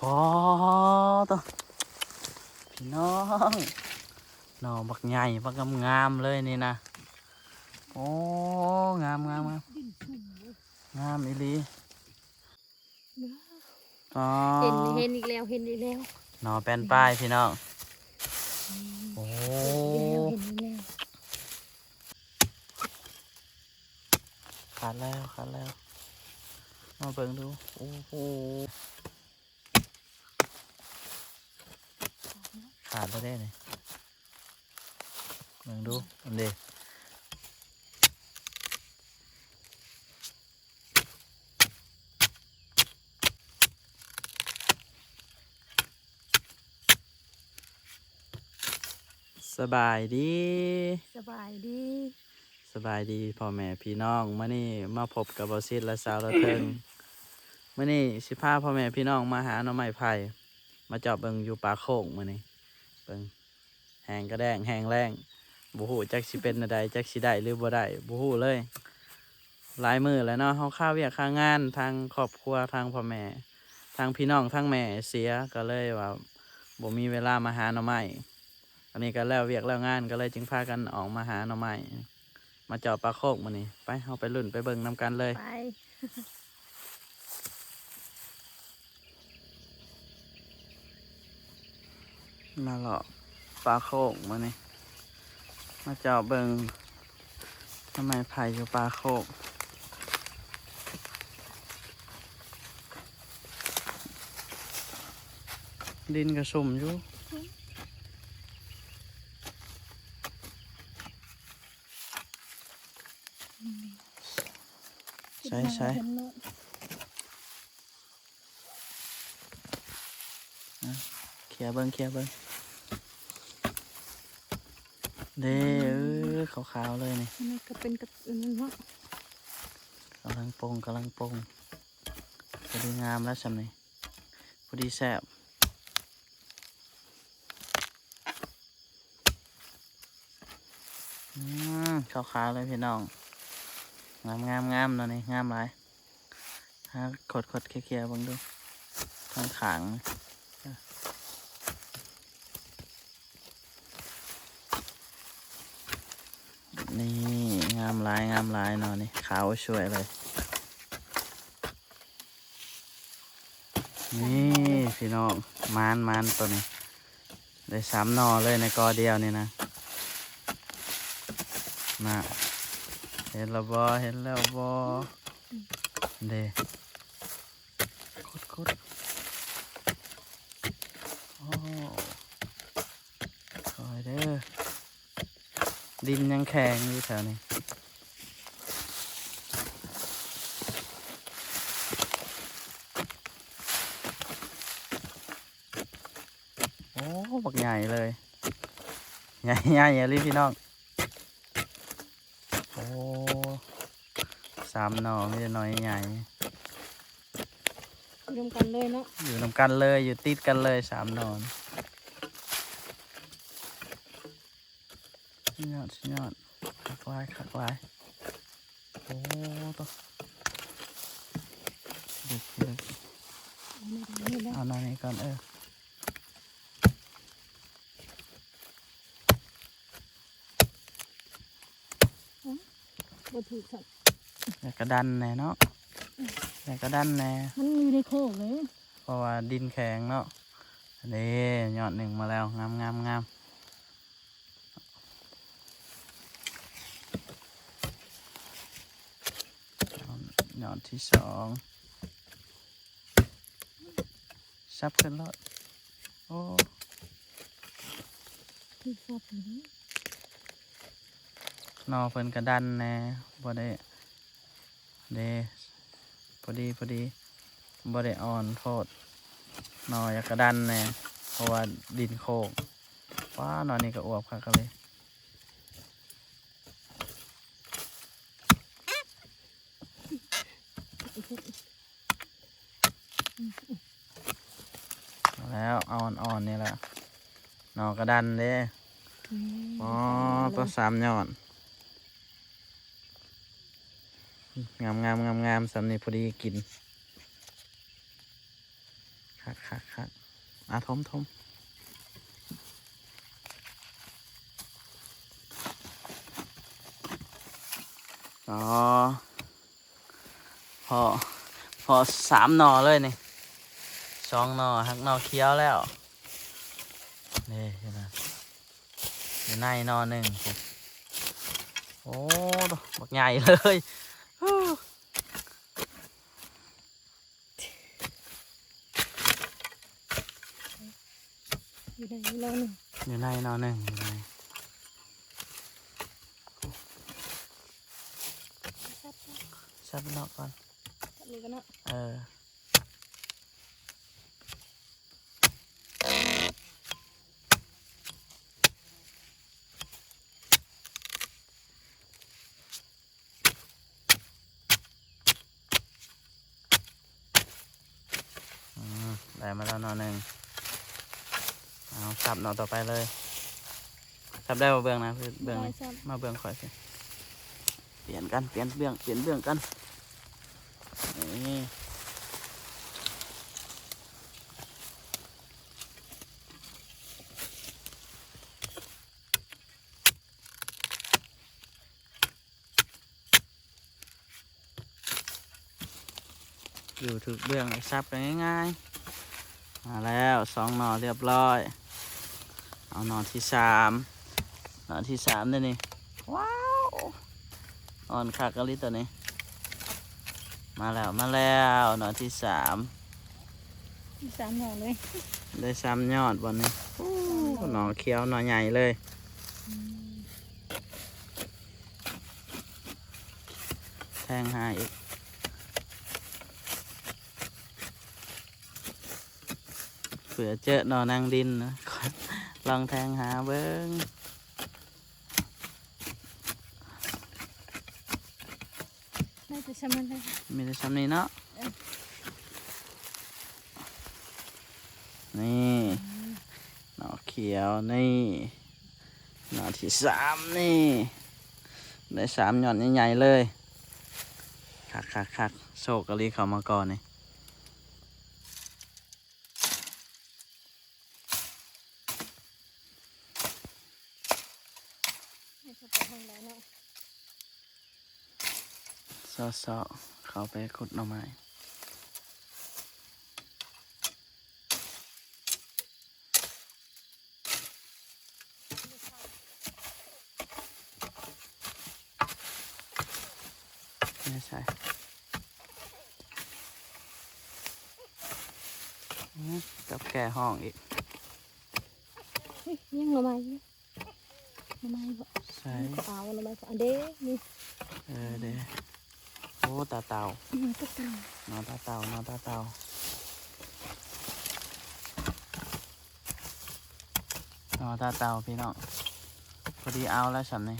พอตัวพี่น้องหน่อบักใหญ่บักงามๆเลยนี่นะโอ้งามงามงามดินชุ่มเลยงามอีหลีนะอ๋อเห็นเห็นอีกแล้วเห็นอีกแล้วหน่อแป้นป้ายพี่น้องโอ้เห็นอีกแล้วเห็นอีกแล้วขาดแล้วขาดแล้วมาเบิ่งดูโอ้โห ขาดแล้วได้เลยเบิ่งดูอันเดีสบายดี สบายดี สบายดีพ่อแม่พี่น้องมื่อนี้มาพบกับบอซิดและสาวระเทิงมื่อนี้สิพาพ่อแม่พี่น้องมาหาหน่อไม้ไผ่มาเจอบเบิงอยู่ป่าโคกมื่อนี้เบิงแหงกระแดงแหงแรงบูฮูจักสิเป็นอะไรจักสิได้หรือบ่ได้บูฮูเลยหลายมือแล้วเนาะเขาข้าวเวียกข้างงานทางครอบครัวทางพ่อแม่ ทางพี่น้องทางแม่เสียก็เลยว่าบ่มีเวลามาหาหน่อไม้อันนี้ก็แล้วเวียกแล้วงานก็เลยจึงพากันออกมาหาหน่อไม้มาเจาะปลาโคกมานี่ไปเอาไปลุ่นไปเบิ่งนำกันเลยไป มาหลอกปลาโคกมาเนี่ยมาเจาะเบิงทำไมไผ่อยู่ปลาโคกดินกระสุ่มอยู่ใช่ใช่เห็นโลดเคลียร์เบิ่งเคลียร์เบิ่ง เด้เออขาวๆเลยนี่อันนี้ก็เป็นกระตุ้นเนาะกำลังปรุงกำลังปรุงพอดีงามแล้วสำนี่พอดีแซ่บอืมขาวๆเลยพี่น้อง งามงามงามเนาะนี่งามหลายฮะขดขดๆเคลียร์ๆเบังดูทางขาง นี่นี่งามหลายงามหลายเนาะนี่ขาวช่วยเลย นี่พี่น้องมานมานตัวนี้ ได้สามหนอเลยในกอเดียวนี่นะน่ะเห็นแล้วบอเห็นแล้วบอเด้คุดคุดโอ้คอยเด้อ ดินยังแข็งอยู่แถวนี้โอ้บักใหญ่เลยใหญ่ใหญ่ใหญ่เลยพี่น้องโอ้สามหน่อไม่ได้น้อยใหญ่รวมกันเลยเนาะอยู่นำกันเลยอยู่ติดกันเลยสามหนอนสุด ยอดสุดยอดขักลายขักลายโอ้ตัวเด็กเด็กอันนี้แล้วเอาหน่อยนี้ก่อนเออบ่ถูกสัตว์อยากกระดันแน่เนาะอยากกระดันแน่มันอยู่ในโคกเลย เพราะว่าดินแข็งเนาะนี่ยอดหนึ่งมาแล้ว งามงามงามย อดที่สองซับขึ้นรถโอ้ที่ชอบนี้นอเพิ่นกระดันแน่บ่ได้เด้พอดีพอดีบ่ได้อ่อนโทษนออยากกระดันแน่เพราะว่าดินโคกว้านอนี่ก็อวบคักเลย เอาแล้วเอาอ่อนๆนี่แหละหนอกระดันเด้อ๋อตัวสามยอดงามงามงามงามสำนี่พอดีกินขคักคักคักอะทมทมอ๋อพอพอสามหนอเลยนี่ สองหนอหักหนอเคี้ยวแล้วนี่เห็นไหมอยู่ในหนอหนึ่งผมโอ้ดอกบักใหญ่เลยฮู้อยู่ในนี้แล้วหนึ่งอยู่ในหนอหนึ่งอยู่ในซับซับนอกก่อนซับนี่กันเนาะเอออืมได้มาแล้วหน อหนึ่งเอาสับหนอต่อไปเลยสับได้มาเบื้องนะคือเบื้องได้นะซับมาเบื้องข่อยสิเปลี่ยนกันเปลี่ยนเบื้องเปลี่ยนเบื้องกันนี่อยู่ถึกเบื้องซับกันง่ายๆ มาแล้วสองหนอเรียบร้อย เอาหนอที่สามหนอที่สามเนี่ยนี่ ว้าว อ่อนคักกะลิตัวนี้ มาแล้วมาแล้วหนอที่สามมีสามหน่อเลย ได้ซ้ำยอดวันนี้โอ้หนอเขียวหนอใหญ่เลยแทงหาอีก ผื่อเจอหนอนางดินนะลองแทงหาเบิ้งน่าจะใช่มันเลยมีแต่ซ้ำนี้เนาะนี่หนอเขียวนี่หนอที่สามนี่ได้สามหย่อนใหญ่ๆเลยคักคักคักโศกกะลีเขามาก่อนนี่ ให้เขาไปทางไหนเนาะ ซอซอเขาไปขุดหน่อไม้ไม่ใช่อืมกับแก่ห้องอีกเฮ้ยยังหน่อไม้อยู่หน่อไม้บ่ใช่กระเป๋าหน่อไม้ก็อันเด้นี่เออเด้โอ้ ตาเต่ามันก็ตามนอนตาเต่านอนตาเต่านอนตาเต่าพี่น้องพอดีเอาแล้วฉันนี่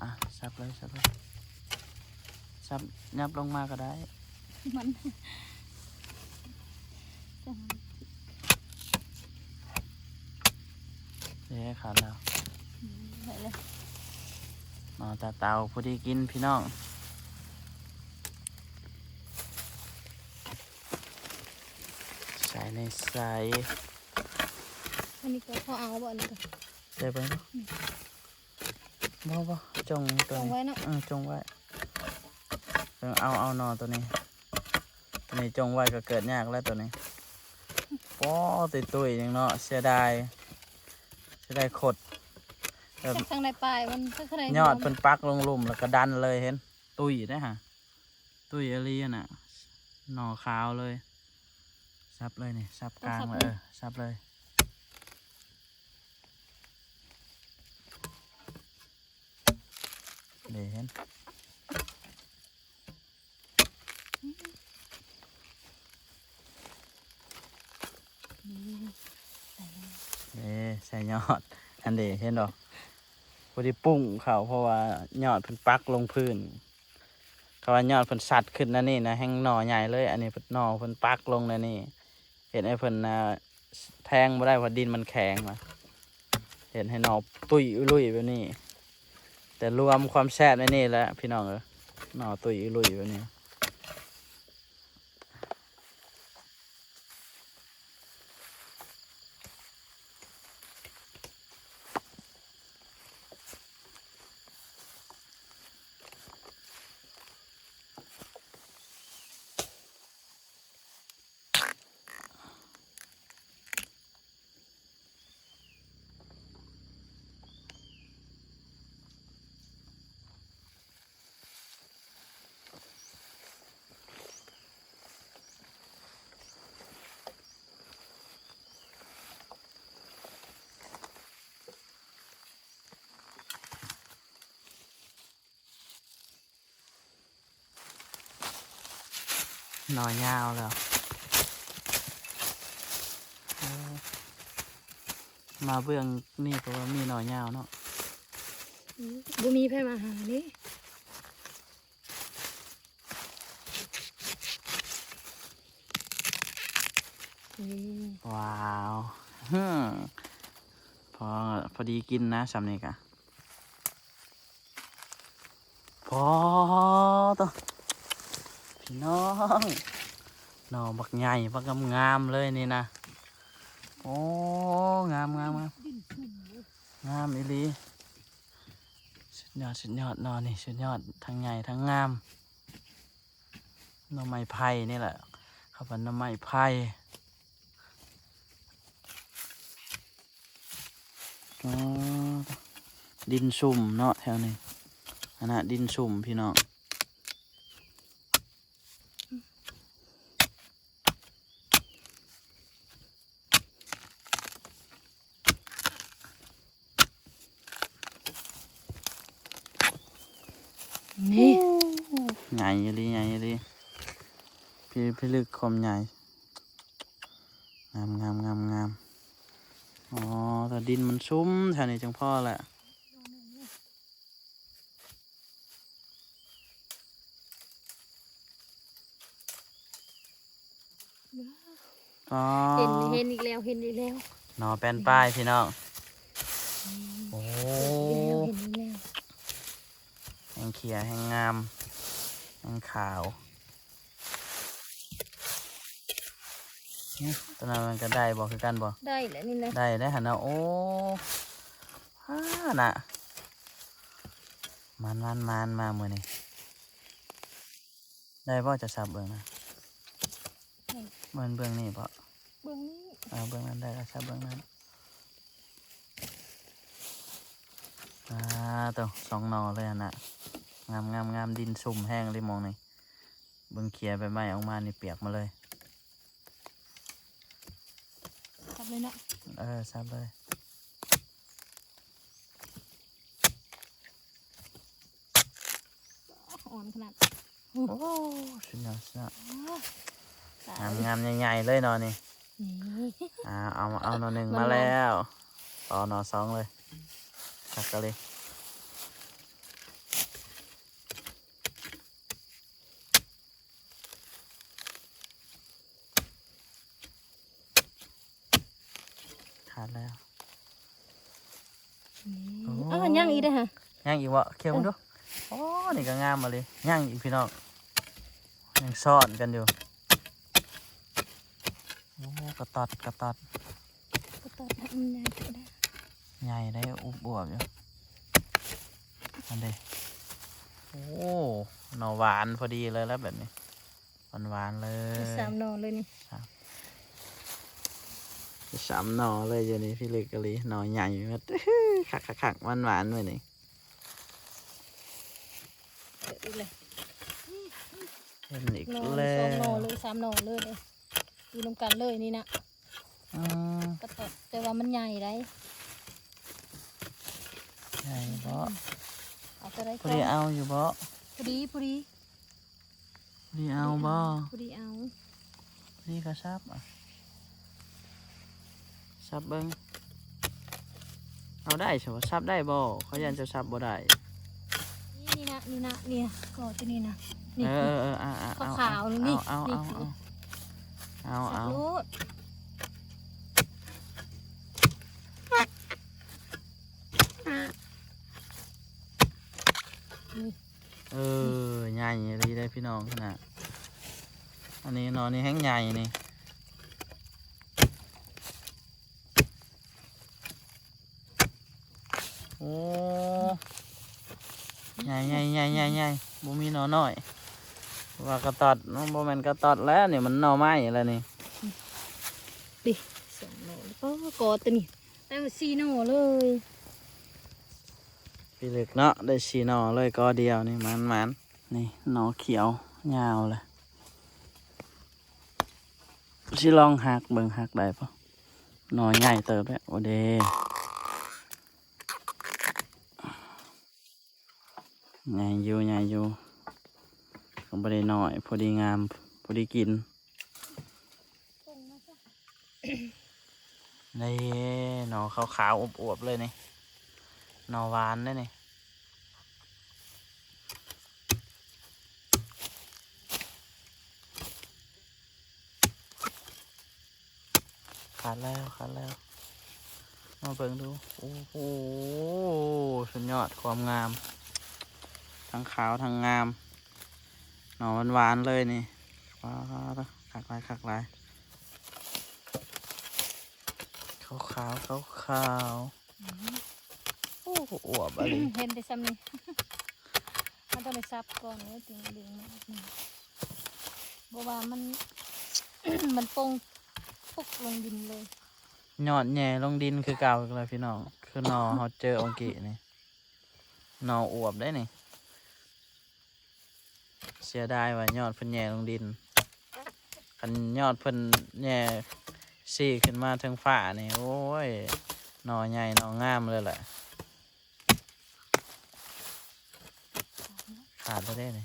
อะซับเลยซับเลยซับยับลงมาก็ได้ มันจะหาเด้ขาดแล้วไหนเลยนอนตาเต่าพอดีกินพี่น้อง ใส่ในใส่อันนี้ก็พอเอาบ่อันนี้ก็ได้ไปเนาะบ่บ่จงตัวเอานี้ไว้เนาะเออจงไว้เออเอาเอานอตัวนี้ตัวนี้จงไว้ก็เกิดยากแล้วตัวนี้ป้อตุยตุยๆยังเนาะเสียดายเสียดายขดแบบข้างในปลายมันข้างในยอดเป็นปักลงหลุมแล้วก็ดันเลยเห็น ตุยได้ฮะตุยอรีน่ะหน่อขาวเลย ซับเลยนี่ซับกลางเลยเออซับเลยเดี๋ยวเห็นเอ้ใส่ยอด อันเดเห็นดอกพอดีปุ้งเขาเพราะว่ายอดเพิ่นปักลงพื้นเขาว่ายอดเพิ่นสัดขึ้นนั่นนี่นะแห้งหน่อใหญ่เลย อันนี้เพิ่นหน่อเพิ่นปักลงนั่นนี่เห็นไอ้เพิ่นแทงไม่ได้เพราะดินมันแข็งมาเห็นให้นอตุยอุลุยแบบนี้ แต่รวมความแซ่บในนี่แล้วพี่น้องเออหนอตุยอุลุยแบบนี้ หน่อยยาวแล้วโอ้มาเบื้องนี่เพราะว่ามีหน่อยยาวเนาะบุมีไผมาหาเด้นี่ว้าวฮึ่มพอพอดีกินนะสำเนีกะพอตัว พี่น้องหน่อบักใหญ่บักงามๆเลยนี่นะโอ้งามงามงามงามอีลีสุดยอดสุดยอดนอนี่สุดยอดทั้งใหญ่ทั้งงามหน่อไม้ไผ่นี่แหละเขาเป็นหน่อไม้ไผ่อ๋อดินสุ่มเนาะแถวนี้อันนะดินสุ่มพี่น้อง นี่ใหญ่อีหลีใหญ่อีหลีพี่พี่ลึกคมใหญ่ งามงามงามงามอ๋อแต่ดินมันซุ่มแถวนี้จังพ่อแหละอ๋อเห็นเห็นอีกแล้วเห็นอีกแล้วหนอแป้นป้ายพี่น้อง โอ้ เห็นแล้วเห็นอีกแล้ว แห้งเขียวแห้งงามแห้งขาวนี่ตอนนั้นมันก็ได้บอกคือกันบอกได้แล้วนี่แหละได้ได้หันนะโอ้ฮ่าน่ะมันมันมันมาเมื่อนี้ได้ป่จะสับเบื้องนะเหมือนเบื้องนี่ป่ะเบื้องนี้เอาเบื้องนั้นได้ก็สับเบื้องนั้นอ่าตัวสองหนอเลยอะน่ะ งามงามงามดินสุ่มแห้งเลยมองนี่เบื้องเคลียร์ไปไหมออกมานี่เปียกมาเลยทำเลยเนาะเออสับเลยอ่อนขนาดโอ้สุดยอดสุดยอดตางามงามใหญ่ๆเลยหนอนี่นี่อ่าเอาเอาหนอหนึ่งมันมาลงแล้วต่อหนอสองเลยสักกันเลยขาดแล้ว โอ้ อ้าวย่างอีกได้อฮะ ย่าง อีกวะเคี่ยวมึงดูโอ้นี่ก็งามมาเลยย่างอีกพี่น้องยังซ่อนกันอยู่โอ้กระตอดกระตอดก็ตัดให้มันย่างก็ได้ใหญ่ได้อุบอวบอยู่อันเดโอ้หน่อหวานพอดีเลยแล้วแบบนี้หวานหวานๆเลยสามหนอเลยนี่สามหน่อเลยอยู่นี่พี่เล็กกะลีหน่อใหญ่มาขักขักขักหวานหวานๆเลยนี่เดี๋ยว อีกเลยเห็นอีกหนอแล้สองหนอวเลยสามหนอเลยเลยอยู่รวมกันเลยนี่นะอืมก็ตัดแต่ว่ามันใหญ่ได้ใหญ่เพาะเอาตัวได้พอดีเอาอยู่บ่พอดีพอดีพอดีเอาบ่พอดีเอาพอดีก็ซับอะซับเบิ้งเอาได้ใช่ปะซับได้บ่เขายันจะซับบ่ได้ นี่นะนี่นะเนี่ยก็ตัวนี้นะนี่เออเออเออเอาเอาเอาขาวๆนี่เอาเอานี่เอาเอาเอาสับเอารูดเออใหญ่เลยได้พี่น้องขนาดอันนี้นอนนี่แห้งใหญ่นี่โอ้ ใหญ่ใหญ่ใหญ่ใหญ่ใหญ่บ่มีหนอน้อย ว่ากระตอดมันบ่แม่นกระตอดแล้วนี่มันหน่อไม้แล้วนี่ดิสองหนอแล้วก็กอตัวนี้ได้มาสี่หนอเลยพี่ลึกเนาะได้สีหน่อเลยก็เดียวนี่มันมันนี่หน่อเขียวยาวเลยสิลองหักเบิ่งหักได้ปะหน่อใหญ่เติบแล้วโอเด ใหญ่อยู่ใหญ่อยู่ก็บ่ได้น้อย พอดีงามพพอดีกินตรงนะจ๊ะนี่หนอขาวๆอวบๆเลยนี่หนอหวานได้นี่ขาดแล้วขาดแล้วมาเบิ่งดู โอ้โหสุดยอดความงาม ทั้งขาวทั้งงาม หน่อหวานๆเลยนี่ว้าวคักลายคักลายขาวขาวขาวขาวๆโอ้โหอวบอะไรเห็นแต่ซ้ำนี่มันต้องไปซับก่อนแล้วถึงดึงมาอีกหนึ่งเพราะว่ามัน มันปงปุกลงดินเลยยอดแหน่ลงดินคือเก่าอีกแล้วพี่น้อง คือหนอเขาเจอองกินี่หนออวบได้นี่ เสียดายว่ายอดเพิ่นแหน่ลงดินคันยอดเพิ่นแหน่ซี่ขึ้นมาทางฝ่านี่โอ้ยหนอใหญ่หนองามเลยแหละขาดไปได้นี่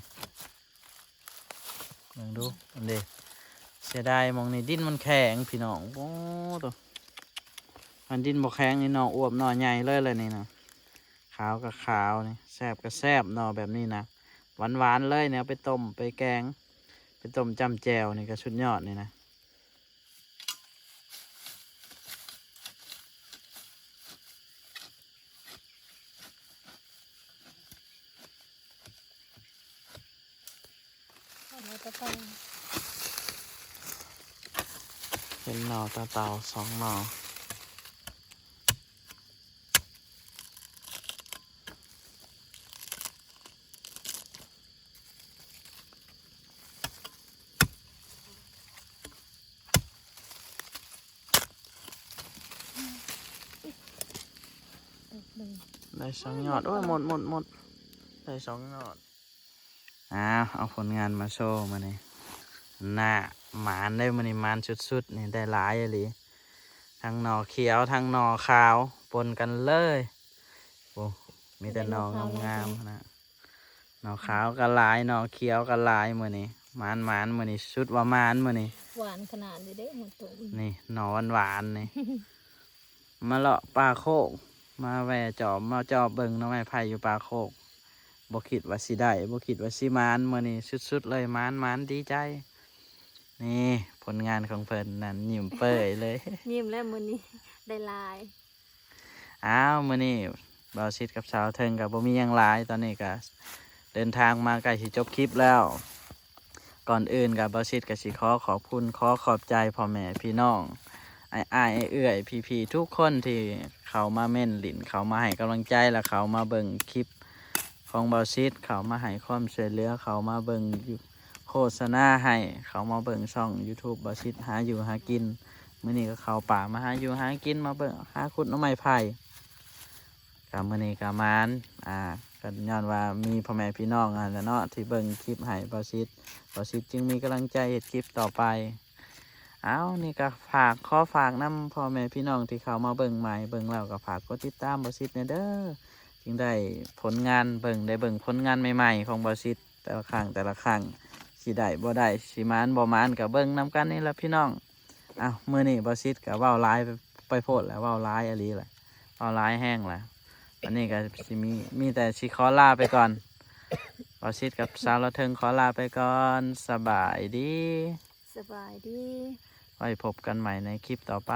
ลองดูอันเดเสียดายมองนี่ดินมันแข็งพี่น้องโอ้ตัวมันดินบ่แข็งนี่หนออวบหนอใหญ่เลยเลยนี่นะขาวกับขาวนี่แซบกับแซบหนอแบบนี้นะ หวานหวานๆเลยเนี่ยเอาไปต้มไปแกง ไปต้มจำแจวนี่ก็ชุดยอดนี่นะเอาไว้ต่อไปเป็นหนอตาเต่าสองหนอ ตกเลย ได้ สองยอด โอ้ยหมดหมดหมดได้สองยอดอ้าวเอาผลงานมาโชว์มานี่หน้าหมานได้มานี่หมานสุดๆนี่ได้หลายเลยทั้งหนอเขียวทั้งหนอขาวปนกันเลยโอ้มีแต่หนองามๆนะหนอขาวก็หลายหนอเขียวก็หลายมือนี่หมานหมานมือนี่ชุดว่าหมานมือนี่หวานขนาดเลยเด้หมดตัวอีกนี่หนอนหวานๆนี่มาเลาะปลาโคก มาแวจอบมาจอบเบิงหน้องไม้ไผ่อยู่ปลาโคกบ่คิดว่าสิได้บ่คิดว่าสิมานมื้อนี้สุดๆเลยมานมานดีใจ นี่ผลงานของเพิ่นนั่นยิ้มเป้ยเลย ยิ้มแล้วมือนี้ได้ลาย อ้าวมื้อนี้เบาชิดกับสาวเทิงกับบ่มีหยังหลายตอนนี้ก็เดินทางมาใกล้สิจบคลิปแล้ว ก่อนอื่นกับเบาชิดกับสิขอขอบคุณขอขอบใจพ่อแม่พี่น้องไอ้ไอ้ายเอื้อยพี่พี่ๆทุกคนที่ เขามาเม่นหลินเขามาให้กำลังใจและเขามาเบิ่งคลิปของเบาชิดเขามาให้ความช่วยเหลือเขามาเบิ่งโฆษณาให้เขามาเบิ่งช่อง YouTube เบาชิดหาอยู่หากินมื้อนี้ก็เขาป่ามาหาอยู่หากินมาเบิ่งหาขุดน้ำไม้ไผ่กามื้อนี้กามานอ่าก็ย้อนว่ามีพ่อแม่พี่น้องอะแล้วเนาะที่เบิ่งคลิปให้เบาชิดเบาชิดจึงมีกำลังใจเฮ็ดคลิปต่อไป เอานี่ก็ฝากขอฝากนํพ่อแม่พี่น้องที่เขามาเบิ่งใหม่เบิ่งแล้วก็ฝากกดติดตามบาชิดเนเด้อจึงได้ผลงานเบิ่งได้เบิ่งผลงานใหม่ๆ ของบาชิดแต่ละครั้งแต่ละครั้งสิได้บ่ได้สิมานบ่มานก็เบิ่งนํกันนี่แหละพี่น้องอ้าวมื้อนี้เบาชิดก็เว้าหลายไปโพดแล้วว้าหลายอะลีแหละว้าหลายแห้งแหละอันนี้ก็สิมีมีแต่ชิขอลาไปก่อนบอชิดกับสาวเราเทิงขอลาไปก่อนสบายดี สบายดี ไว้พบกันใหม่ในคลิปต่อไป